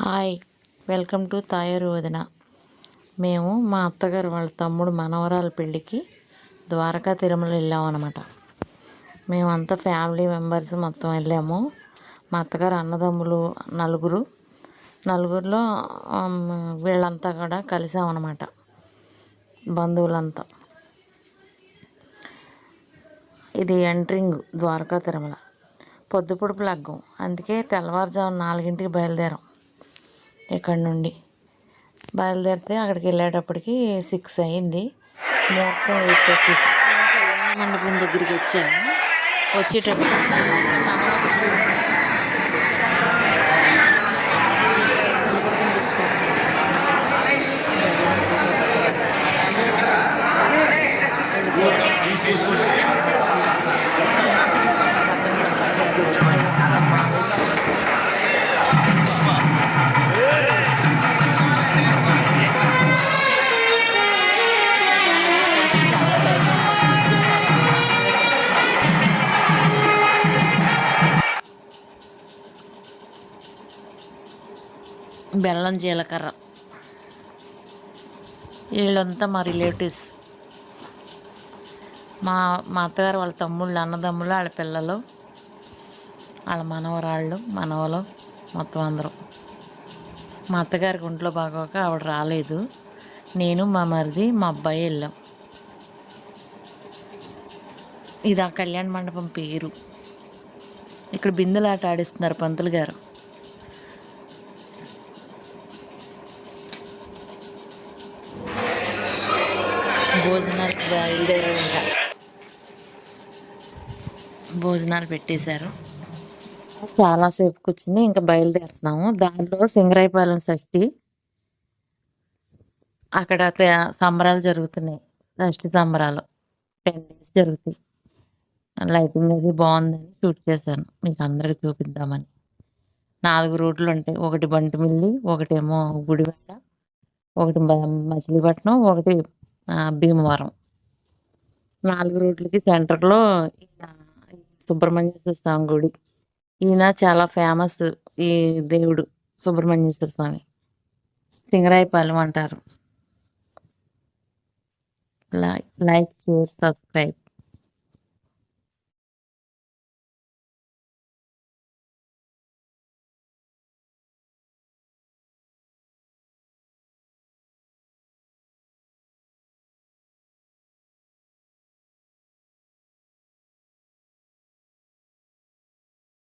Hi welcome to తాయారు వదిన. మేము మా అత్తగారు వాళ్ళ తమ్ముడు మనవరాల పెళ్ళికి ద్వారకా తిరుమల వెళ్ళామన్నమాట. మేమంతా ఫ్యామిలీ మెంబర్స్ మొత్తం వెళ్ళాము. మా అత్తగారు అన్నదమ్ములు నలుగురు. నలుగురిలో వీళ్ళంతా కూడా కలిసామన్నమాట. బంధువులంతా. ఇది ఎంట్రింగ్ ద్వారకా తిరుమల. పొద్దుపొడుపు లగ్గం. అందుకే తెల్లవారుజాము నాలుగింటికి బయలుదేరాం. ఇక్కడ నుండి. బయలుదేరితే అక్కడికి వెళ్ళేటప్పటికి సిక్స్ అయింది ముహూర్తం ఎయిట్ థర్టీ. మండపం దగ్గరికి వచ్చాము వచ్చేటప్పుడు బెల్లం జీలకర్ర. వీళ్ళంతా మా రిలేటివ్స్. మా మా అత్తగారు వాళ్ళ తమ్ముళ్ళు అన్నదమ్ముళ్ళు వాళ్ళ పిల్లలు వాళ్ళ మనవరాళ్ళు మనవలు మొత్తం అందరం. మా అత్తగారికి ఒంట్లో బాగోక ఆవిడ రాలేదు. నేను మా మరిది మా అబ్బాయి వెళ్ళాం. ఇది ఆ కళ్యాణ మండపం పేరు. ఇక్కడ బిందులాట ఆడిస్తున్నారు పంతులు గారు. భోజనాలకు బయలుదేరే ఉంటా భోజనాలు పెట్టేశారు. చాలాసేపు కూర్చుని ఇంకా బయలుదేరుతున్నాము. దానిలో సింగరాయపాలెం షష్ఠి. అక్కడ సంబరాలు జరుగుతున్నాయి. షష్ఠి సంబరాలు. టెన్ డేస్ జరుగుతాయి. లైటింగ్ అది బాగుందని షూట్ చేశాను. మీకు అందరికి చూపిద్దామని. నాలుగు రూట్లు ఉంటాయి. ఒకటి బంటిమిల్లి ఒకటేమో గుడివాడ ఒకటి మచిలీపట్నం ఒకటి భీమవరం. నాలుగు రోడ్లకి సెంటర్లో ఈయన సుబ్రహ్మణ్యేశ్వర స్వామి గుడి. ఈయన చాలా ఫేమస్ ఈ దేవుడు సుబ్రహ్మణ్యేశ్వర స్వామి. సింగరాయపాలెం అంటారు. Like share subscribe.